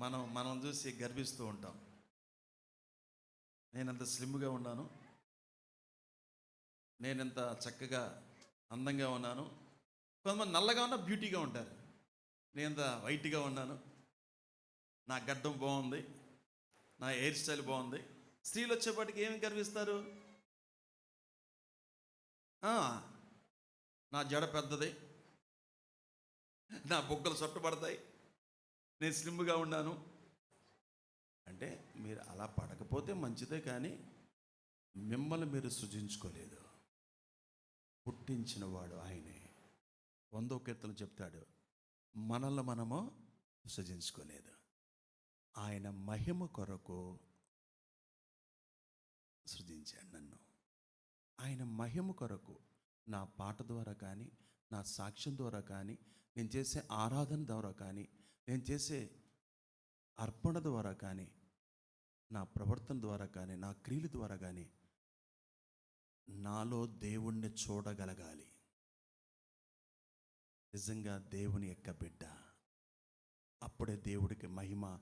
మనం మనం చూసి గర్విస్తూ ఉంటాం. నేనంత స్లిమ్గా ఉన్నాను. నేనెంత చక్కగా అందంగా ఉన్నాను. కొంతమంది నల్లగా ఉన్నా బ్యూటీగా ఉంటారు. నేనంత వైట్గా ఉన్నాను. నా గడ్డం బాగుంది. నా హెయిర్ స్టైల్ బాగుంది. స్త్రీలు వచ్చేపాటికి ఏమి గర్విస్తారు? నా జడ పెద్దది. నా బొగ్గలు చుట్టబడతాయి నేను స్లిమ్గా ఉన్నాను. అంటే మీరు అలా పడకపోతే మంచిదే కానీ మిమ్మల్ని మీరు సృజించుకోలేదు. పుట్టించినవాడు ఆయనే. వందో కీర్తన చెప్తాడు మనల్ని మనము సృజించుకోలేదు. ఆయన మహిమ కొరకు సృజించాడు నన్ను. ఆయన మహిమ కొరకు నా పాట ద్వారా కానీ నా సాక్ష్యం ద్వారా కానీ నేను చేసే ఆరాధన ద్వారా కానీ నేను చేసే అర్పణ ద్వారా కానీ నా ప్రవర్తన ద్వారా కానీ నా క్రియల ద్వారా కానీ నాలో దేవుణ్ణి చూడగలగాలి. నిజంగా దేవుని యొక్క బిడ్డ. అప్పుడే దేవుడికి మహిమ